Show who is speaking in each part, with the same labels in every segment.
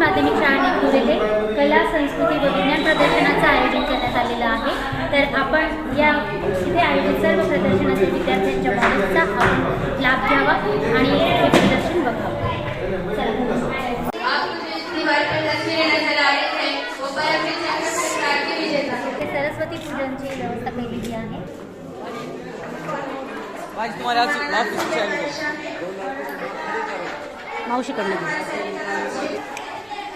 Speaker 1: नागपूर येथे कला संस्कृती व विज्ञान प्रदर्शनाचं आयोजन करण्यात आलेलं आहे. तर आपण या इथे आयोजित सर्व प्रदर्शनाचे विद्यार्थ्यांच्या मॉडेलचा आपण लाभ घ्यावा आणि हे प्रदर्शन बघावं. सरस्वती पूजनची व्यवस्था केलेली आहे.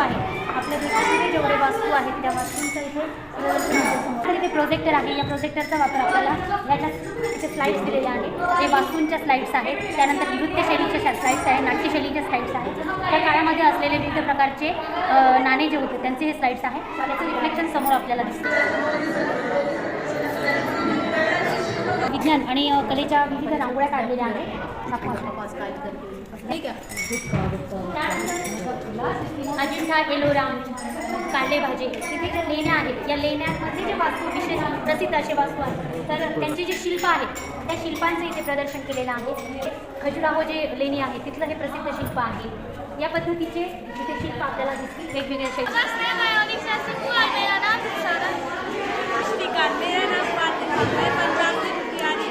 Speaker 2: आहे?
Speaker 1: आपल्या देशामध्ये जेवढे वस्तू आहेत त्या वस्तूंचं इथे इथे प्रोजेक्टर आहे. या प्रोजेक्टरचा वापर आपल्याला याच्यात स्लाईड्स दिलेले आहेत. ते वास्तूंच्या स्लाईड्स आहेत त्यानंतर नृत्यशैलीच्या स्लाईड्स आहेत नाट्यशैलीच्या स्लाईड्स आहेत त्या असलेले विविध प्रकारचे नाणे जे होते त्यांचे हे स्लाईड्स आहेत. त्याचं रिफ्लेक्शन समोर आपल्याला दिसतं. विज्ञान आणि कलेच्या विविध रांगोळ्या काढलेल्या आहेत. अजिंठा एलोरा कांदे भाजी तिथे ज्या लेण्या आहेत या लेण्यांमध्ये जे वास्तू विशेष प्रसिद्ध असे वास्तू आहेत तर त्यांचे जे शिल्प आहेत त्या शिल्पांचं इथे प्रदर्शन केलेलं आहे. खजुराहो जे लेणी आहे, तिथलं हे प्रसिद्ध शिल्प आहे. या पद्धतीचे इथे शिल्प
Speaker 3: स्वाति है मैं पंजाब से लुधियाने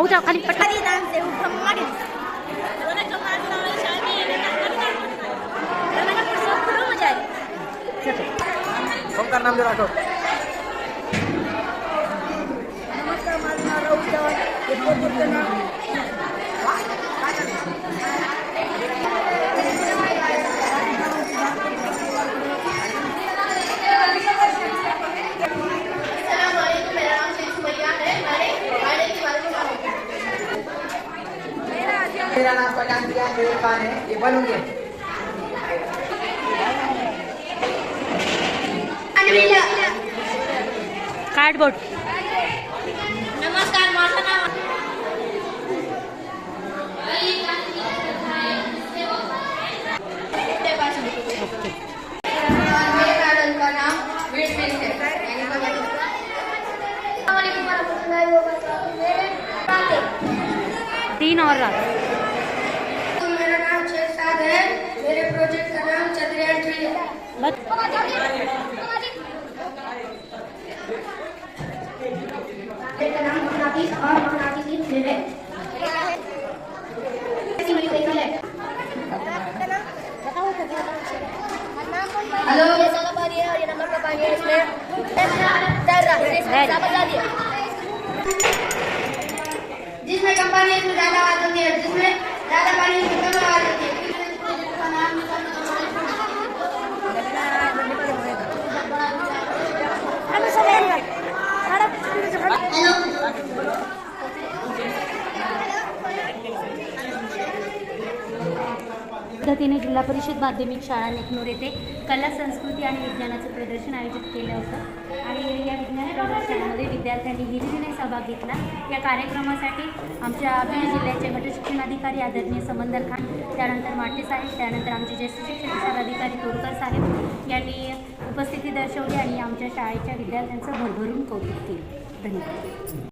Speaker 4: આવું જાઓ ખાલી પટારી ડાન્સ
Speaker 3: એવું ખમવાડી ઓમકાર નામ રાખો
Speaker 4: નમસ્કાર મારું નામ રાહુલ ચૌહાણ मेरा नाम
Speaker 5: दिया मेरे खान है ये बनूँगे
Speaker 1: कार्डबोर्ड
Speaker 4: नमस्कार माझं नाव है
Speaker 1: तीन और रात
Speaker 4: मेरा नाम शेख साद है मेरे प्रोजेक्ट का नाम चंद्रयान थ्री है
Speaker 1: बस
Speaker 4: मेरा नाम मगनातीस और मगनातीसी फ़िल्म है ऐसी मेरी कोई फ़िल्म है हेलो ये है और ये नमक का है इसमें रहा है इसमें दिया जिसमें कम पानी है उसमें ज़्यादा आवाज़ होती है जिसमें ज़्यादा पानी कम
Speaker 1: पद्धतीने जिल्हा परिषद माध्यमिक शाळा नेकनूर येथे कला संस्कृती आणि विज्ञानाचं प्रदर्शन आयोजित केलं होतं. आणि या विज्ञान प्रदर्शनामध्ये विद्यार्थ्यांनी हिरिरीने सहभाग घेतला. या कार्यक्रमासाठी आमच्या बीड जिल्ह्याचे गटशिक्षणाधिकारी आदरणीय समंदर खान त्यानंतर माटे साहेब त्यानंतर आमचे ज्येष्ठ शिक्षण अधिकारी तोडकर साहेब यांनी उपस्थिती दर्शवली आणि आमच्या शाळेच्या विद्यार्थ्यांचं भरभरून कौतुक केलं. धन्यवाद.